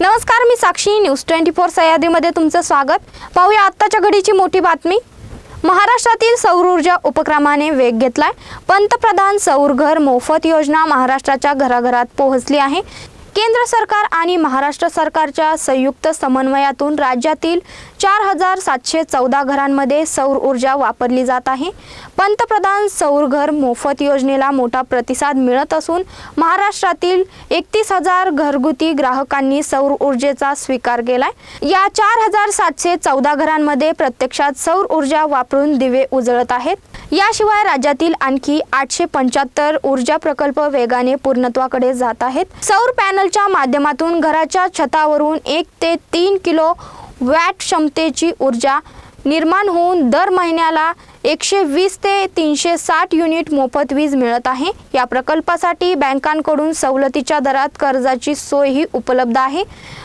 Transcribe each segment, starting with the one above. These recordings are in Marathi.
नमस्कार मी साक्षी. न्यूज ट्वेंटी फोर सह्याद्रीमध्ये तुमचं स्वागत. पाहूया आत्ताच्या घडीची मोठी बातमी. महाराष्ट्रातील सौर ऊर्जा उपक्रमाने वेग घेतलाय. पंतप्रधान सौर घर मोफत योजना महाराष्ट्राच्या घराघरात पोहोचली आहे. केंद्र सरकार आणि महाराष्ट्र सरकारच्या संयुक्त समन्वयातून राज्यातील चार हजार सातशे चौदा घरांमध्ये सौर ऊर्जा वापरली जात आहे. पंतप्रधान सौर घर मोफत योजनेला मोठा प्रतिसाद मिळत असून महाराष्ट्रातील एकतीस हजार घरगुती ग्राहकांनी सौर ऊर्जेचा स्वीकार केलाय. या चार हजार सातशे चौदा घरांमध्ये प्रत्यक्षात सौर ऊर्जा वापरून दिवे उजळत आहेत. याशिवाय राज्यातील आणखी आठशे पंच्याहत्तर ऊर्जा प्रकल्प वेगाने पूर्णत्वाकडे जात आहेत. सौर पॅनल पॅनलच्या माध्यमातून घराच्या छतावरून एक ते तीन किलो वॅट क्षमतेची ऊर्जा निर्माण होऊन दर महिन्याला एकशे वीस ते तीनशे साठ युनिट मोफत वीज मिळत आहे. या प्रकल्पासाठी बँकांकडून सवलतीच्या दरात कर्जाची सोयही उपलब्ध आहे.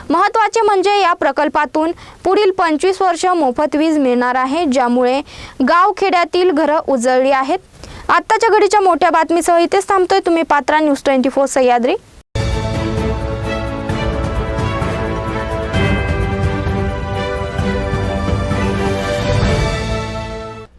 महत्त्वाचे म्हणजे या प्रकल्पातून पुढील पंचवीस वर्ष मोफत वीज मिळणार आहे ज्यामुळे गावखेड्यातील घरं उजळली आहेत. आत्ताच्या घडीच्या मोठ्या बातमीसह इथेच थांबतोय तुम्ही Patra news twenty four Sahyadri.